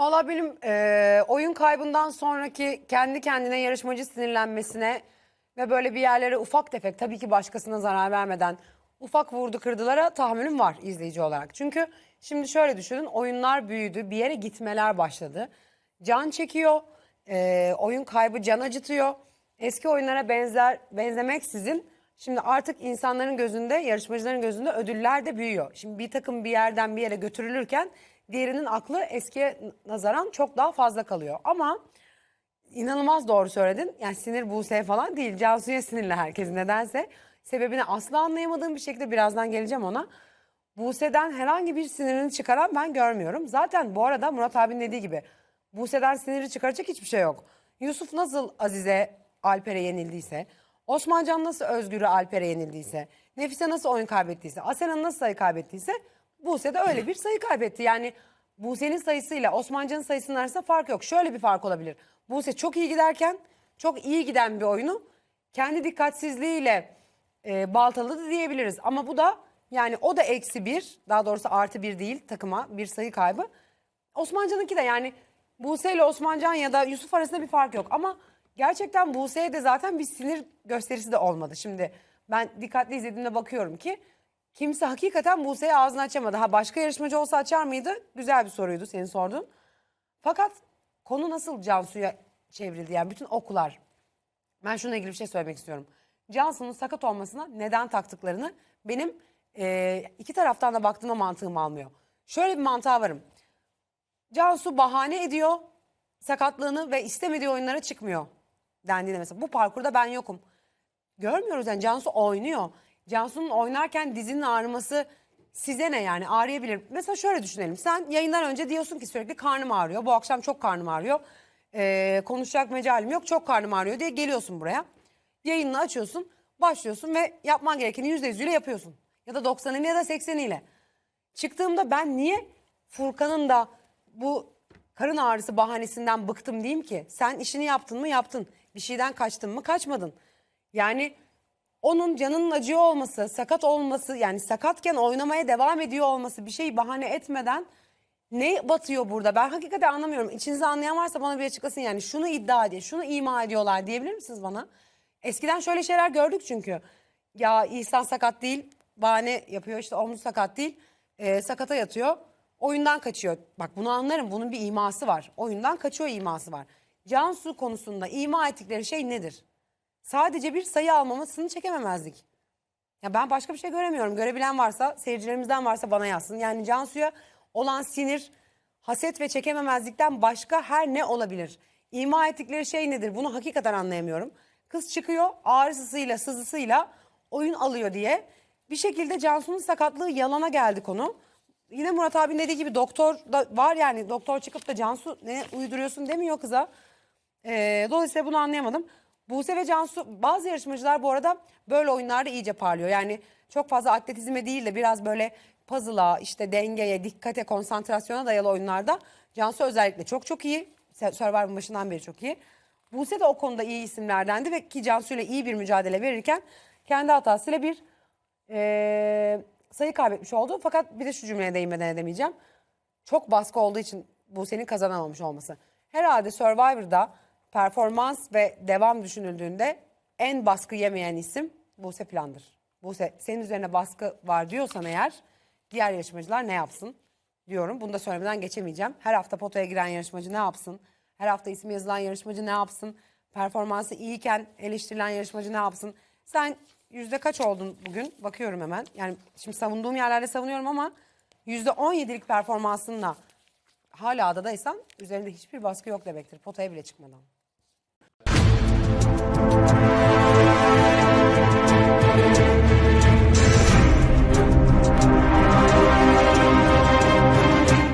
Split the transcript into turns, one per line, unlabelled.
Valla benim e, oyun kaybından sonraki kendi kendine yarışmacı sinirlenmesine ve böyle bir yerlere ufak tefek tabii ki başkasına zarar vermeden ufak vurdu kırdılara tahammülüm var izleyici olarak. Çünkü şimdi şöyle düşünün oyunlar büyüdü bir yere gitmeler başladı. Can çekiyor, e, oyun kaybı can acıtıyor. Eski oyunlara benzer benzemeksizin şimdi artık insanların gözünde, yarışmacıların gözünde ödüller de büyüyor. Şimdi bir takım bir yerden bir yere götürülürken diğerinin aklı eskiye nazaran çok daha fazla kalıyor. Ama inanılmaz doğru söyledin. Yani sinir Buse'ye falan değil. Cansu'ya sinirli herkes nedense. Sebebini asla anlayamadığım bir şekilde birazdan geleceğim ona. Buse'den herhangi bir sinirini çıkaran ben görmüyorum. Zaten bu arada Murat abinin dediği gibi Buse'den siniri çıkaracak hiçbir şey yok. Yusuf nasıl Azize Alper'e yenildiyse, Osmancan nasıl Özgür'ü Alper'e yenildiyse, Nefise nasıl oyun kaybettiyse, Asena nasıl sayı kaybettiyse Buse de öyle bir sayı kaybetti. Yani Buse'nin sayısıyla Osmancan'ın sayısının arasında fark yok. Şöyle bir fark olabilir. Buse çok iyi giderken çok iyi giden bir oyunu kendi dikkatsizliğiyle e, baltaladı diyebiliriz. Ama bu da yani o da eksi bir daha doğrusu artı bir değil takıma bir sayı kaybı. Osmancan'ınki de yani Buse ile Osmancan ya da Yusuf arasında bir fark yok. Ama gerçekten Buse'ye de zaten bir sinir gösterisi de olmadı. Şimdi ben dikkatli izlediğimde bakıyorum ki kimse hakikaten Buse'ye ağzını açamadı. Ha başka yarışmacı olsa açar mıydı? Güzel bir soruydu senin sorduğun. Fakat konu nasıl Cansu'ya çevrildi? Yani bütün okular. Ben şununla ilgili bir şey söylemek istiyorum. Cansu'nun sakat olmasına neden taktıklarını benim e, iki taraftan da baktığımda mantığım almıyor. Şöyle bir mantığa varım. Cansu bahane ediyor sakatlığını ve istemediği oyunlara çıkmıyor dendiğinde mesela bu parkurda ben yokum. Görmüyoruz yani Cansu oynuyor. Cansu'nun oynarken dizinin ağrıması size ne yani ağrıyabilir. Mesela şöyle düşünelim sen yayından önce diyorsun ki sürekli karnım ağrıyor. Bu akşam çok karnım ağrıyor. Ee, konuşacak mecalim yok çok karnım ağrıyor diye geliyorsun buraya. Yayınını açıyorsun başlıyorsun ve yapman gerekeni yüzde yüzüyle yapıyorsun. Ya da 90'ını ya da 80'iyle. Çıktığımda ben niye Furkan'ın da bu karın ağrısı bahanesinden bıktım diyeyim ki? Sen işini yaptın mı yaptın. Bir şeyden kaçtın mı kaçmadın. Yani onun canının acıyor olması, sakat olması yani sakatken oynamaya devam ediyor olması bir şeyi bahane etmeden ne batıyor burada? Ben hakikaten anlamıyorum. İçinizde anlayan varsa bana bir açıklasın yani şunu iddia ediyor, şunu ima ediyorlar diyebilir misiniz bana? Eskiden şöyle şeyler gördük çünkü. Ya İhsan sakat değil, bahane yapıyor işte omuz sakat değil, e, sakata yatıyor. Oyundan kaçıyor. Bak bunu anlarım bunun bir iması var. Oyundan kaçıyor iması var. Cansu konusunda ima ettikleri şey nedir? Sadece bir sayı almamasını çekememezdik. Ya ben başka bir şey göremiyorum. Görebilen varsa, seyircilerimizden varsa bana yazsın. Yani Cansu'ya olan sinir, haset ve çekememezlikten başka her ne olabilir? İma ettikleri şey nedir? Bunu hakikaten anlayamıyorum. Kız çıkıyor ağrısıyla, sızısıyla oyun alıyor diye. Bir şekilde Cansu'nun sakatlığı yalana geldi konu. Yine Murat abinin dediği gibi doktor da var yani. Doktor çıkıp da Cansu ne uyduruyorsun demiyor kıza. Ee, dolayısıyla bunu anlayamadım. Buse ve Cansu bazı yarışmacılar bu arada böyle oyunlarda iyice parlıyor. Yani çok fazla atletizme değil de biraz böyle puzzle'a, işte dengeye, dikkate, konsantrasyona dayalı oyunlarda Cansu özellikle çok çok iyi. Survivor'ın başından beri çok iyi. Buse de o konuda iyi isimlerdendi ve ki Cansu ile iyi bir mücadele verirken kendi hatasıyla bir eee, sayı kaybetmiş oldu. Fakat bir de şu cümleye değinmeden edemeyeceğim. Çok baskı olduğu için Buse'nin kazanamamış olması. Herhalde Survivor'da performans ve devam düşünüldüğünde en baskı yemeyen isim Buse Plan'dır. Buse senin üzerine baskı var diyorsan eğer diğer yarışmacılar ne yapsın diyorum. Bunu da söylemeden geçemeyeceğim. Her hafta potaya giren yarışmacı ne yapsın? Her hafta ismi yazılan yarışmacı ne yapsın? Performansı iyiyken eleştirilen yarışmacı ne yapsın? Sen yüzde kaç oldun bugün? Bakıyorum hemen. Yani şimdi savunduğum yerlerde savunuyorum ama yüzde on yedilik performansınla hala adadaysan üzerinde hiçbir baskı yok demektir. Potaya bile çıkmadan. Thank you.